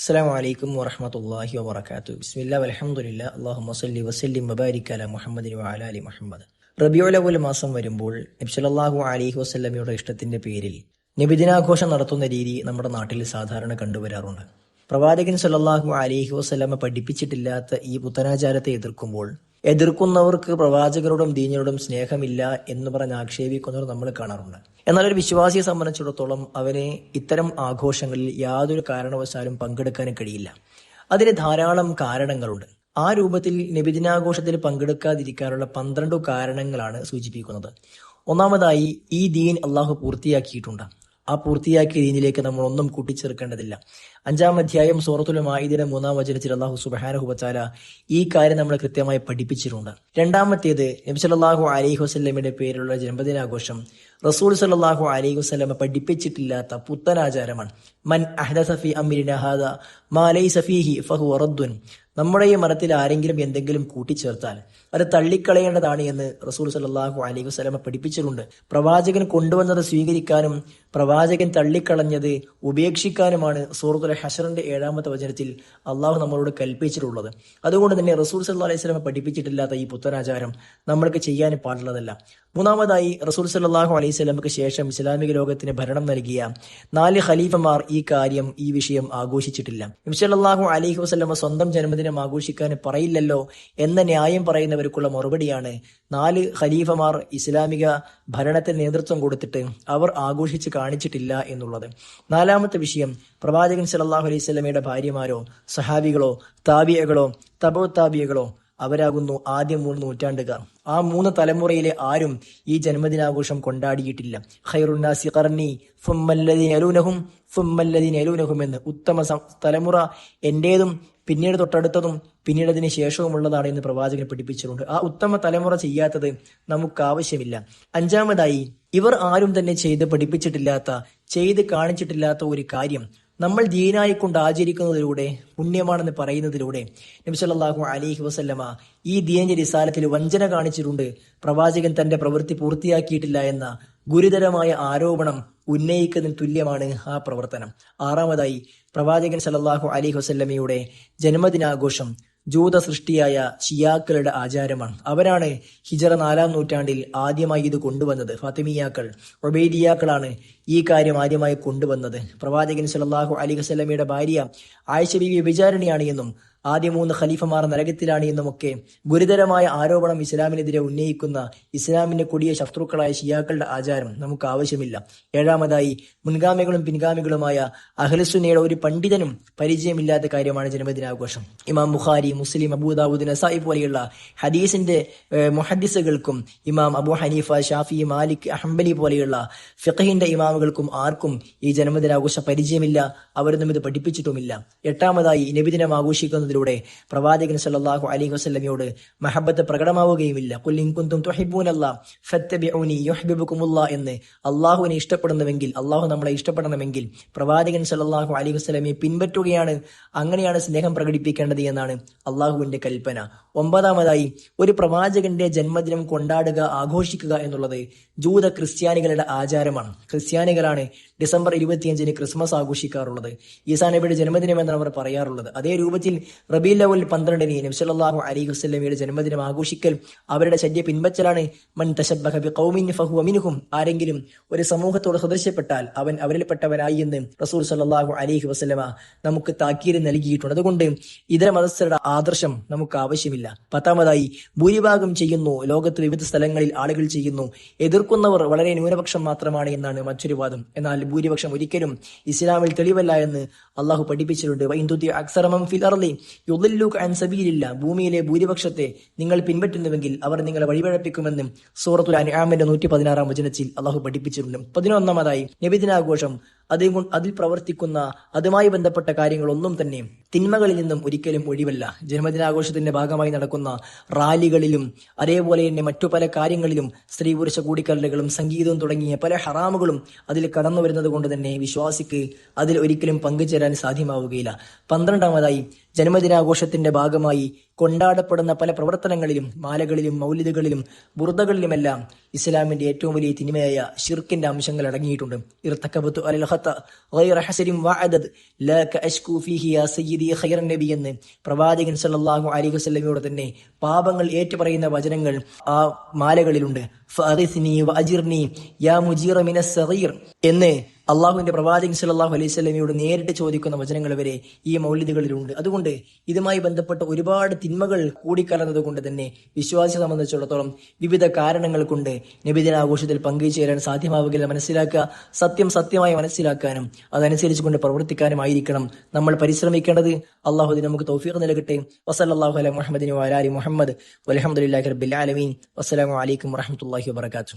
അസ്സാം വലൈക്കും വറഹമത്തല്ലാഹി വബർക്കാത്തു ബിസ്മില്ലാ അലഹമുല്ല അള്ളാഹു വസല്ലി വസല്ലിം മബാരിക് അല മുഹമ്മദ് അലി മുഹമ്മദ്. റബിയോലവുൽ മാസം വരുമ്പോൾ നബ്സലാഹു അലിഹി വസ്ല്ലമിയുടെ ഇഷ്ടത്തിന്റെ പേരിൽ നബിദിനാഘോഷം നടത്തുന്ന രീതി നമ്മുടെ നാട്ടിൽ സാധാരണ കണ്ടുവരാറുണ്ട്. പ്രവാചകൻ സല്ലാഹു അലിഹി വസ്ലമ പഠിപ്പിച്ചിട്ടില്ലാത്ത ഈ പുത്തനാചാരത്തെ എതിർക്കുമ്പോൾ എതിർക്കുന്നവർക്ക് പ്രവാചകരോടും ദീനരോടും സ്നേഹമില്ല എന്ന് പറഞ്ഞ് ആക്ഷേപിക്കുന്നവർ നമ്മൾ കാണാറുണ്ട്. എന്നാൽ ഒരു വിശ്വാസിയെ സംബന്ധിച്ചിടത്തോളം അവന് ഇത്തരം ആഘോഷങ്ങളിൽ യാതൊരു കാരണവശാലും പങ്കെടുക്കാൻ കഴിയില്ല. അതിന് ധാരാളം കാരണങ്ങളുണ്ട്. ആ രൂപത്തിൽ നബിദിനാഘോഷത്തിൽ പങ്കെടുക്കാതിരിക്കാനുള്ള പന്ത്രണ്ട് കാരണങ്ങളാണ് സൂചിപ്പിക്കുന്നത്. ഒന്നാമതായി ഈ ദീൻ അള്ളാഹു പൂർത്തിയാക്കിയിട്ടുണ്ട്. ആ പൂർത്തിയാക്കിയ ദീനിലേക്ക് നമ്മൾ ഒന്നും കൂട്ടിച്ചേർക്കേണ്ടതില്ല. അഞ്ചാം അധ്യായം സൂറത്തുൽ മായിദിന്റെ മൂന്നാം വചനത്തിൽ അള്ളാഹു സുബാനഹു വച്ചാല ഈ കാര്യം നമ്മൾ കൃത്യമായി പഠിപ്പിച്ചിട്ടുണ്ട്. രണ്ടാമത്തേത് നബി സല്ലല്ലാഹു അലൈഹി വസ്ലമിന്റെ പേരിലുള്ള ജന്മദിനാഘോഷം റസൂൽ സല്ലല്ലാഹു അലൈഹി വസല്ലമ പഠിപ്പിച്ചിട്ടില്ലാത്ത പുത്തനാചാരമാണ്. മൻ അഹ്ദസ ഫി അംരിന ഹാദ മാ ലൈസ ഫീഹി നമ്മുടെ ഈ മരത്തിൽ ആരെങ്കിലും എന്തെങ്കിലും കൂട്ടിച്ചേർത്താൽ അത് തള്ളിക്കളയേണ്ടതാണ് എന്ന് റസൂൽ സല്ലാഹു അലൈഹി വസ്ലമ പഠിപ്പിച്ചിട്ടുണ്ട്. പ്രവാചകൻ കൊണ്ടുവന്നത് സ്വീകരിക്കാനും പ്രവാചകൻ തള്ളിക്കളഞ്ഞത് ഉപേക്ഷിക്കാനുമാണ് സൂറത്തുൽ ഹഷറിന്റെ ഏഴാമത്തെ വചനത്തിൽ അള്ളാഹു നമ്മളോട് കൽപ്പിച്ചിട്ടുള്ളത്. അതുകൊണ്ട് തന്നെ റസൂൽ സല്ലാ അലൈഹി സ്വലമ പഠിപ്പിച്ചിട്ടില്ലാത്ത ഈ പുത്തനാചാരം നമ്മൾക്ക് ചെയ്യാൻ പാടുള്ളതല്ല. മൂന്നാമതായി റസൂൽ സല്ലാഹു അലൈഹി സ്വലമക്ക് ശേഷം ഇസ്ലാമിക ലോകത്തിന് ഭരണം നൽകിയ നാല് ഖലീഫമാർ ഈ കാര്യം ഈ വിഷയം ആഘോഷിച്ചിട്ടില്ല. നബ്സല്ലാഹു അലൈഹി വസ്ലമ സ്വന്തം ജന്മദിനം ആഘോഷിക്കാൻ പറയില്ലല്ലോ എന്ന ന്യായം പറയുന്നവർക്കുള്ള മറുപടിയാണ്. നാല് ഖലീഫമാർ ഇസ്ലാമിക ഭരണത്തിന് നേതൃത്വം കൊടുത്തിട്ട് അവർ ആഘോഷിച്ച് കാണിച്ചിട്ടില്ല എന്നുള്ളത്. നാലാമത്തെ വിഷയം പ്രവാചകൻ സല്ലല്ലാഹു അലൈഹി സ്വലമയുടെ ഭാര്യമാരോ സഹാബികളോ താബിയകളോ തബോ താബിയകളോ അവരാകുന്നു ആദ്യ മൂന്ന് നൂറ്റാണ്ടുകാർ. ആ മൂന്ന് തലമുറയിലെ ആരും ഈ ജന്മദിനാഘോഷം കൊണ്ടാടിയിട്ടില്ല. ഖൈറുന്നാസി യലൂനഹും ഫുമ്മല്ലദീന യലൂനഹും എന്ന് ഉത്തമ തലമുറ എന്റേതും പിന്നീട് തൊട്ടടുത്തതും പിന്നീട് അതിന് ശേഷവുമുള്ളതാണ് എന്ന് പ്രവാചകനെ പഠിപ്പിച്ചിട്ടുണ്ട്. ആ ഉത്തമ തലമുറ ചെയ്യാത്തത് നമുക്ക് ആവശ്യമില്ല. അഞ്ചാമതായി ഇവർ ആരും തന്നെ ചെയ്ത് പഠിപ്പിച്ചിട്ടില്ലാത്ത ചെയ്ത് കാണിച്ചിട്ടില്ലാത്ത ഒരു കാര്യം. നമ്മൾ ദീനായി കൊണ്ട് ആചരിക്കുന്നതിലൂടെ പുണ്യമാണെന്ന് പറയുന്നതിലൂടെ നബിസല്ലാഹു അലിഹി വസല്ലമ ഈ ദീനന്റെ റിസാലത്തിൽ വഞ്ചന കാണിച്ചിട്ടുണ്ട്. പ്രവാചകൻ തന്റെ പ്രവൃത്തി പൂർത്തിയാക്കിയിട്ടില്ല എന്ന ഗുരുതരമായ ആരോപണം ഉന്നയിക്കുന്നതിന് തുല്യമാണ് ആ പ്രവർത്തനം. ആറാമതായി പ്രവാചകൻ സല്ലല്ലാഹു അലി വസല്ലമയുടെ ജന്മദിനാഘോഷം ജൂത സൃഷ്ടിയായ ഷിയാക്കളുടെ ആചാരമാണ്. അവരാണ് ഹിജറ നാലാം നൂറ്റാണ്ടിൽ ആദ്യമായി ഇത് കൊണ്ടുവന്നത്. ഫാത്തിമിയാക്കൾ ഒബേദിയാക്കളാണ് ഈ കാര്യം ആദ്യമായി കൊണ്ടുവന്നത്. പ്രവാചകൻ സലാഹു അലി വസല്ലമയുടെ ഭാര്യ ആയിഷ ബീവി വിചാരണയാണ് എന്നും ആദ്യ മൂന്ന് ഖലീഫമാർ നരകത്തിലാണ് എന്നുമൊക്കെ ഗുരുതരമായ ആരോപണം ഇസ്ലാമിനെതിരെ ഉന്നയിക്കുന്ന ഇസ്ലാമിന്റെ കൊടിയ ശത്രുക്കളായ ഷിയാക്കളുടെ ആചാരം നമുക്ക് ആവശ്യമില്ല. ഏഴാമതായി മുൻഗാമികളും പിൻഗാമികളുമായ അഹ്ലസുന്നയുടെ ഒരു പണ്ഡിതനും പരിചയമില്ലാത്ത കാര്യമാണ് ജന്മദിനാഘോഷം. ഇമാം ബുഖാരി മുസ്ലിം അബൂദാബുദ് നസായി പോലെയുള്ള ഹദീസിന്റെ മുഹദ്ദിസുകൾക്കും ഇമാം അബു ഹനീഫ ഷാഫി മാലിക് അഹംബലി പോലെയുള്ള ഫിഖഹിന്റെ ഇമാമുകൾക്കും ആർക്കും ഈ ജന്മദിനാഘോഷ പരിചയമില്ല. അവരൊന്നും ഇത് പഠിപ്പിച്ചിട്ടുമില്ല. എട്ടാമതായി നബിദിനം ആഘോഷിക്കുന്നതിലൂടെ പ്രവാചകൻ സല്ലാഹു അലൈഹി വസല്ലമയോട് മഹബത്ത് പ്രകടമാവുകയുമില്ല. യുഹ്ബിബുക്കുമുള്ള എന്ന് അള്ളാഹുവിനെ ഇഷ്ടപ്പെടുന്നുവെങ്കിൽ അള്ളാഹു നമ്മളെ ഇഷ്ടപ്പെടണമെങ്കിൽ പ്രവാചകൻ സല്ലാഹു അലൈഹി വസല്ലമയെ പിൻപറ്റുകയാണ് അങ്ങനെയാണ് സ്നേഹം പ്രകടിപ്പിക്കേണ്ടത് എന്നാണ് അള്ളാഹുവിന്റെ കൽപ്പന. ഒമ്പതാമതായി ഒരു പ്രവാചകന്റെ ജന്മദിനം കൊണ്ടാടുക ആഘോഷിക്കുക എന്നുള്ളത് ജൂത ക്രിസ്ത്യാനികളുടെ ആചാരമാണ്. ക്രിസ്ത്യാനികളാണ് ഡിസംബർ ഇരുപത്തിയഞ്ചിന് ക്രിസ്മസ് ആഘോഷിക്കാറുള്ളത്. ഈസാ നബിയുടെ ജന്മദിനം എന്നാണ് അവർ പറയാറുള്ളത്. അതേ രൂപത്തിൽ റബീ ലവൽ പന്ത്രണ്ടിന് നബ്സല്ലാഹു അലി വസ്ലമിയുടെ ജന്മദിനം ആഘോഷിക്കൽ അവരുടെ ശല്യ പിൻവച്ചലാണ്. മൻ തശബ്ബഹ ബി ഖൗമിൻ ഫഹു അമിനുഹും ആരെങ്കിലും ഒരു സമൂഹത്തോട് സദൃശ്യപ്പെട്ടാൽ അവൻ അവരിൽപ്പെട്ടവനായി എന്ന് റസൂൽ സല്ലാഹു അലൈഹി വസല്ലമ നമുക്ക് താക്കീര് നൽകിയിട്ടുണ്ട്. അതുകൊണ്ട് ഇതര മതസ്ഥരുടെ ആദർശം നമുക്ക് ആവശ്യമില്ല. പത്താമതായി ഭൂരിഭാഗം ചെയ്യുന്നു. ലോകത്ത് വിവിധ സ്ഥലങ്ങളിൽ ആളുകൾ ചെയ്യുന്നു. എതിർക്കുന്നവർ വളരെ ന്യൂനപക്ഷം മാത്രമാണ് എന്നാണ് മറ്റൊരു വാദം. എന്നാൽ ഭൂരിപക്ഷം ഒരിക്കലും ഇസ്ലാമിൽ തെളിവല്ല എന്ന് അള്ളാഹു പഠിപ്പിച്ചിട്ടുണ്ട്. സബീലില്ല. ഭൂമിയിലെ ഭൂരിപക്ഷത്തെ നിങ്ങൾ പിൻപറ്റുന്നുവെങ്കിൽ അവർ നിങ്ങളെ വഴിപഴപ്പിക്കുമെന്നും സൂറത്തുൽ അൻആമിന്റെ നൂറ്റി പതിനാറാം വചനത്തിൽ അള്ളാഹു പഠിപ്പിച്ചിട്ടുണ്ട്. പതിനൊന്നാമതായി നബിദിനാഘോഷം അതിൽ അതിൽ പ്രവർത്തിക്കുന്ന അതുമായി ബന്ധപ്പെട്ട കാര്യങ്ങളൊന്നും തന്നെ തിന്മകളിൽ നിന്നും ഒരിക്കലും ഒഴിവല്ല. ജന്മദിനാഘോഷത്തിന്റെ ഭാഗമായി നടക്കുന്ന റാലികളിലും അതേപോലെ തന്നെ മറ്റു പല കാര്യങ്ങളിലും സ്ത്രീ പുരുഷ കൂടിക്കല്ലുകളും സംഗീതവും തുടങ്ങിയ പല ഹറാമുകളും അതിൽ കടന്നു വരുന്നത് കൊണ്ട് തന്നെ വിശ്വാസിക്ക് അതിൽ ഒരിക്കലും പങ്കുചേരാൻ സാധ്യമാവുകയില്ല. പന്ത്രണ്ടാമതായി ജന്മദിനാഘോഷത്തിന്റെ ഭാഗമായി കൊണ്ടാടപ്പെടുന്ന പല പ്രവർത്തനങ്ങളിലും മാലകളിലും മൗലിദുകളിലും ബുർദകളിലുമെല്ലാം ഇസ്ലാമിന്റെ ഏറ്റവും വലിയ തിന്മയായ ഷിർക്കിന്റെ അംശങ്ങൾ അടങ്ങിയിട്ടുണ്ട്. എന്ന് പ്രവാചകൻ സല്ലല്ലാഹു അലൈഹി വസ്ലമിയോട് തന്നെ പാപങ്ങൾ ഏറ്റുപറയുന്ന വചനങ്ങൾ ആ മാലകളിലുണ്ട്. എന്ന് അള്ളാഹുവിന്റെ പ്രവാചകൻ സല്ലല്ലാഹു അലൈഹി സ്വലമിയോട് നേരിട്ട് ചോദിക്കുന്ന വചനങ്ങൾ വരെ ഈ മൗലിദുകളിലുണ്ട്. അതുകൊണ്ട് ഇതുമായി ബന്ധപ്പെട്ട ഒരുപാട് തിന്മകൾ കൂടിക്കലർന്നത് കൊണ്ട് തന്നെ വിശ്വാസിയെ സംബന്ധിച്ചിടത്തോളം വിവിധ കാരണങ്ങൾ കൊണ്ട് നബിദിനാഘോഷത്തിൽ പങ്കുചേരാൻ സാധ്യമാവുകയില്ല. മനസ്സിലാക്കുക സത്യം സത്യമായി മനസ്സിലാക്കാനും അതനുസരിച്ച് കൊണ്ട് പ്രവർത്തിക്കാനുമായിരിക്കണം നമ്മൾ പരിശ്രമിക്കേണ്ടത്. അള്ളാഹുദിന് നമുക്ക് തൗഫീഖ് നൽകട്ടെ. വസല്ലാഹു അല മുഹമ്മദിന് വാലാലി മുഹമ്മദ്. വലഹമുല്ലാഹി റബ്ബിൽ ആലമീൻ. വസ്സലാമു അലൈക്കും വറഹമത്തല്ലാഹി വബർക്കാത്തു